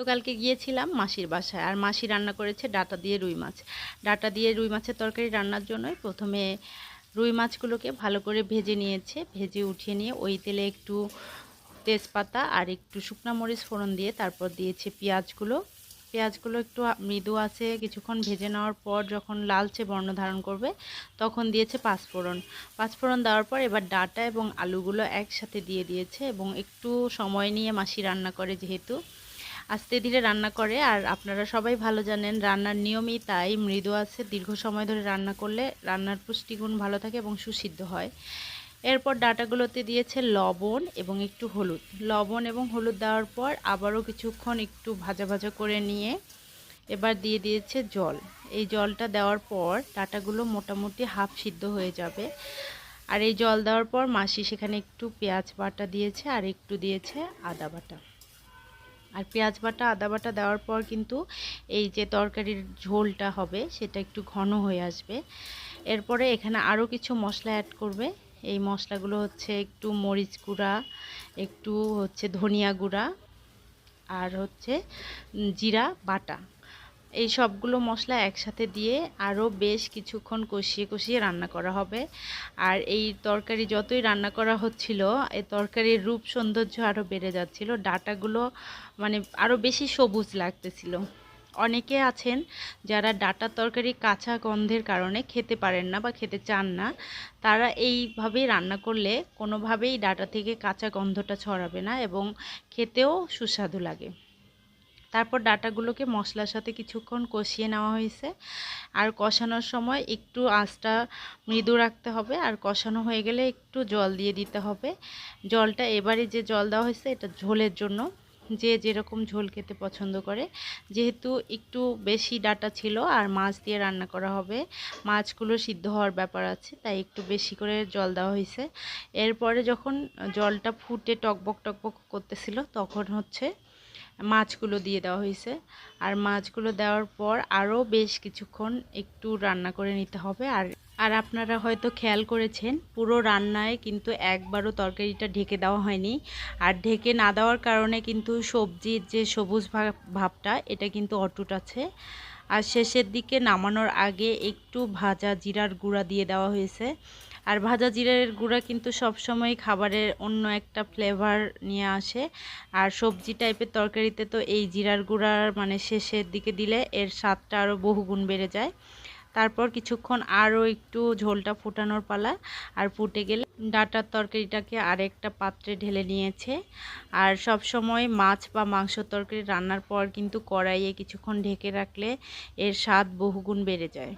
গতকালকে গিয়েছিলাম মাসির বাসায় আর মাসি রান্না করেছে ডাটা দিয়ে রুই মাছ। ডাটা দিয়ে রুই মাছের তরকারি রান্নার জন্যই প্রথমে রুই মাছগুলোকে ভালো করে ভেজে নিয়েছে, ভেজে উঠিয়ে নিয়ে ওই তেলে একটু তেজপাতা আর একটু শুকনা মরিচ ফোড়ন দিয়ে তারপর দিয়েছে পেঁয়াজগুলো। পেঁয়াজগুলো একটু মৃদু আছে, কিছুক্ষণ ভেজে নেওয়ার পর যখন লালচে বর্ণ ধারণ করবে তখন দিয়েছে পাঁচফোড়ন পাঁচফোড়ন দেওয়ার পর এবার ডাটা এবং আলুগুলো একসাথে দিয়ে দিয়েছে এবং একটু সময় নিয়ে মাসি রান্না করে যেহেতু। আস্তে ধীরে রান্না করে, আর আপনারা সবাই ভালো জানেন রান্নার নিয়মই তাই। মৃদু আছে, দীর্ঘ সময় ধরে রান্না করলে রান্নার পুষ্টিগুণ ভালো থাকে এবং সুসিদ্ধ হয়। এরপর ডাটাগুলোতে দিয়েছে লবণ এবং একটু হলুদ। লবণ এবং হলুদ দেওয়ার পর আবারও কিছুক্ষণ একটু ভাজা ভাজা করে নিয়ে এবার দিয়ে দিয়েছে জল। এই জলটা দেওয়ার পর ডাটাগুলো মোটামুটি হাফ সিদ্ধ হয়ে যাবে। আর এই জল দেওয়ার পর মাসি সেখানে একটু পেঁয়াজ বাটা দিয়েছে আর একটু দিয়েছে আদা বাটা। আর পেঁয়াজ বাটা, আদা বাটা দেওয়ার পর কিন্তু এই যে তরকারির ঝোলটা হবে, সেটা একটু ঘন হয়ে আসবে। এরপরে এখানে আরও কিছু মশলা অ্যাড করবে। এই মশলাগুলো হচ্ছে একটু মরিচ গুঁড়া, একটু হচ্ছে ধনিয়া গুঁড়া, আর হচ্ছে জিরা বাটা। এই সবগুলো মশলা একসাথে দিয়ে আরও বেশ কিছুক্ষণ কষিয়ে কষিয়ে রান্না করা হবে। আর এই তরকারি যতই রান্না করা হচ্ছিল এই তরকারির রূপ সৌন্দর্য আরও বেড়ে যাচ্ছিল। ডাটাগুলো মানে আরও বেশি সবুজ লাগতেছিল। অনেকে আছেন যারা ডাটার তরকারি কাঁচা গন্ধের কারণে খেতে পারেন না বা খেতে চান না, তারা এইভাবেই রান্না করলে কোনোভাবেই ডাটা থেকে কাঁচা গন্ধটা ছড়াবে না এবং খেতেও সুস্বাদু লাগে। তারপর ডাটাগুলোকে মশলার সাথে কিছুক্ষণ কষিয়ে নেওয়া হয়েছে। আর কষানোর সময় একটু আঁচটা মৃদু রাখতে হবে। আর কষানো হয়ে গেলে একটু জল দিয়ে দিতে হবে। জলটা এবারে যে জল দেওয়া হয়েছে, এটা ঝোলের জন্য। যে যেরকম ঝোল খেতে পছন্দ করে। যেহেতু একটু বেশি ডাটা ছিল আর মাছ দিয়ে রান্না করা হবে, মাছগুলো সিদ্ধ হওয়ার ব্যাপার আছে, তাই একটু বেশি করে জল দেওয়া হয়েছে। এরপরে যখন জলটা ফুটে টকবক টকবক করতেছিল, তখন হচ্ছে মাছগুলো দিয়ে দেওয়া হয়েছে। আর মাছগুলো দেওয়ার পর আরও বেশ কিছুক্ষণ একটু রান্না করে নিতে হবে। আর আর আপনারা হয়তো খেয়াল করেছেন, পুরো রান্নায় কিন্তু একবারও তরকারিটা ঢেকে দেওয়া হয়নি। আর ঢেকে না দেওয়ার কারণে কিন্তু সবজির যে সবুজ ভাবটা, এটা কিন্তু অটুট আছে। আর শেষের দিকে নামানোর আগে একটু ভাজা জিরার গুঁড়া দিয়ে দেওয়া হয়েছে। আর ভাজা জিরার গুঁড়া কিন্তু সবসময় খাবারের অন্য একটা ফ্লেভার নিয়ে আসে। আর সবজি টাইপের তরকারিতে তো এই জিরার গুঁড়ার মানে শেষের দিকে দিলে এর স্বাদটা আরও বহুগুণ বেড়ে যায়। তারপর কিছুক্ষণ আরও একটু ঝোলটা ফুটানোর পালা। আর ফুটে গেলে ডাটার তরকারিটাকে আরেকটা পাত্রে ঢেলে নিয়েছে। আর সব সময় মাছ বা মাংস তরকারি রান্নার পর কিন্তু কড়াইয়ে কিছুক্ষণ ঢেকে রাখলে এর স্বাদ বহুগুণ বেড়ে যায়।